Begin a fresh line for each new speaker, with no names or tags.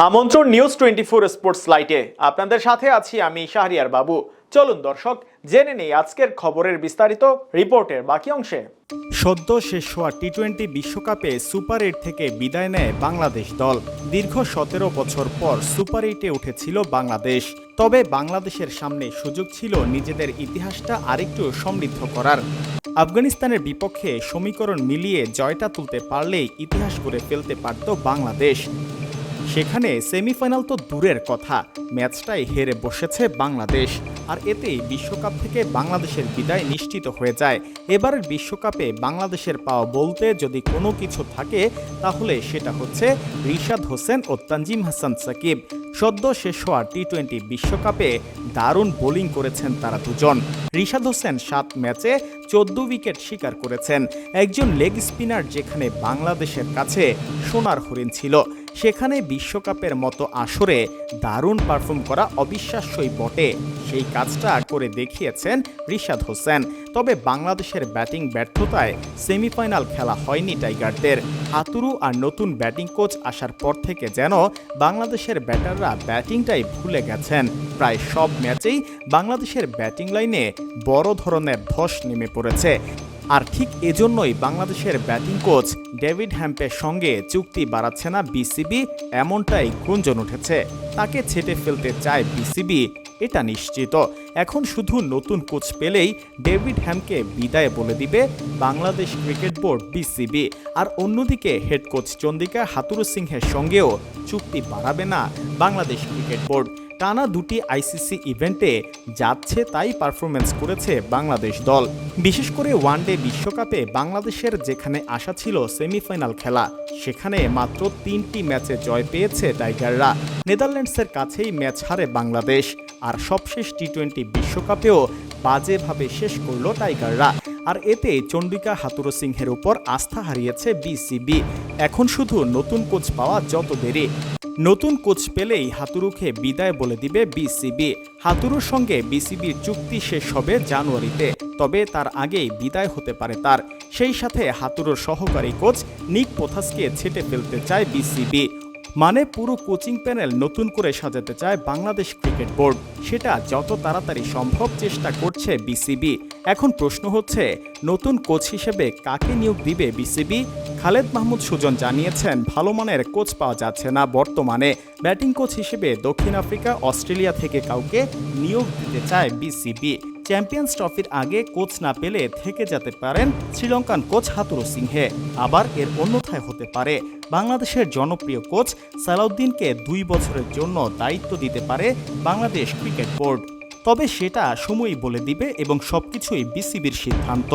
আমন্ত্রণ news twenty four sports লাইটে আপনাদের সাথে আছি আমি শাহরিয়ার বাবু। চলুন দর্শক, জেনে নেই আজকের খবরের বিস্তারিত রিপোর্টের বাকি অংশে।
সদ্য শেষ হওয়া টি টোয়েন্টি বিশ্বকাপে সুপার এইট থেকে বিদায় নেয় বাংলাদেশ দল। দীর্ঘ সতেরো বছর পর সুপার এইটে উঠেছিল বাংলাদেশ। তবে বাংলাদেশের সামনে সুযোগ ছিল নিজেদের ইতিহাসটা আরেকটু সমৃদ্ধ করার। আফগানিস্তানের বিপক্ষে সমীকরণ মিলিয়ে জয়টা তুলতে পারলেই ইতিহাস করে ফেলতে পারত বাংলাদেশ। সেখানে সেমিফাইনাল তো দূরের কথা। ম্যাচটাই হেরে বসেছে বাংলাদেশ। আর এতেই বিশ্বকাপ থেকে বাংলাদেশের বিদায় নিশ্চিত হয়ে যায়। এবারের বিশ্বকাপে বাংলাদেশের পাওয়া বলতে যদি কোনো কিছু থাকে, তাহলে সেটা হচ্ছে রিশাদ হোসেন ও তানজিম হাসান সাকিব। সদ্য শেষ হওয়া টি টোয়েন্টি বিশ্বকাপে দারুণ বোলিং করেছেন তারা দুজন। রিশাদ হোসেন সাত ম্যাচে চোদ্দ উইকেট শিকার করেছেন। একজন লেগ স্পিনার যেখানে বাংলাদেশের কাছে সোনার হরিণ ছিল। সেখানে বিশ্বকাপের মতো আসরে দারুণ পারফর্ম করা অবিশ্বাস্যই বটে। সেই কাজটা করে দেখিয়েছেন রিশাদ হোসেন। তবে বাংলাদেশের ব্যাটিং ব্যর্থতায় সেমিফাইনাল খেলা হয়নি টাইগারদের। হাতুরু আর নতুন ব্যাটিং কোচ আসার পর থেকে যেন বাংলাদেশের ব্যাটাররা ব্যাটিংটাই ভুলে গেছেন। প্রায় সব ম্যাচেই বাংলাদেশের ব্যাটিং লাইনে বড় ধরনের ধস নেমে পড়েছে। আর ঠিক এজন্যই বাংলাদেশের ব্যাটিং কোচ ডেভিড হ্যাম্পের সঙ্গে চুক্তি বাড়াচ্ছে না বিসিবি, এমনটাই গুঞ্জন উঠেছে। তাকে ছেটে ফেলতে চায় বিসিবি, এটা নিশ্চিত। এখন শুধু নতুন কোচ পেলেই ডেভিড হ্যামকে বিদায় বলে দিবে বাংলাদেশ ক্রিকেট বোর্ড বিসিবি। আর অন্যদিকে হেড কোচ চন্দিকা হাতুরু সিংহের সঙ্গেও চুক্তি বাড়াবে না বাংলাদেশ ক্রিকেট বোর্ড। টানা দুটি আইসিসি ইভেন্টে যাচ্ছে তাই পারফরমেন্স করেছে বাংলাদেশ দল। বিশেষ করে ওয়ানডে বিশ্বকাপে বাংলাদেশের যেখানে আশা ছিল সেমিফাইনাল খেলা, সেখানে মাত্র তিনটি ম্যাচে জয় পেয়েছে টাইগাররা। নেদারল্যান্ডসের কাছেই ম্যাচ হারে বাংলাদেশ, আর সবশেষ টি টোয়েন্টি বিশ্বকাপেও বাজেভাবে শেষ করল টাইগাররা। আর এতে চন্ডিকা হাতুর সিংহের উপর আস্থা হারিয়েছে বিসিবি। এখন শুধু নতুন কোচ পাওয়া যত দেরি। নতুন কোচ পেলেই হাতুরুকে বিদায় বলে দিবে বিসিবি। হাতুরুর সঙ্গে বিসিবির চুক্তি শেষ হবে জানুয়ারিতে, তবে তার আগেই বিদায় হতে পারে তার। সেই সাথে হাতুরুর সহকারী কোচ নিক পোথাসকে ছেটে ফেলতে চায় বিসিবি। মানে পুরো কোচিং প্যানেল নতুন করে সাজাতে চায় বাংলাদেশ ক্রিকেট বোর্ড। সেটা যত তাড়াতাড়ি সম্ভব চেষ্টা করছে বিসিবি। এখন প্রশ্ন হচ্ছে, নতুন কোচ হিসেবে কাকে নিয়োগ দিবে বিসিবি? খালেদ মাহমুদ সুজন জানিয়েছেন, ভালো মানের কোচ পাওয়া যাচ্ছে না বর্তমানে। ব্যাটিং কোচ হিসেবে দক্ষিণ আফ্রিকা, অস্ট্রেলিয়া থেকে কাউকে নিয়োগ দিতে চায় বিসিবি। চ্যাম্পিয়ন্স ট্রফির আগে কোচ না পেলে থেকে যেতে পারেন শ্রীলঙ্কান কোচ হাতুরু সিংহে। আবার এর অন্যথায় হতে পারে, বাংলাদেশের জনপ্রিয় কোচ সালাউদ্দিনকে দুই বছরের জন্য দায়িত্ব দিতে পারে বাংলাদেশ ক্রিকেট বোর্ড। তবে সেটা সময়ই বলে দিবে এবং সবকিছুই বিসিবির সিদ্ধান্ত।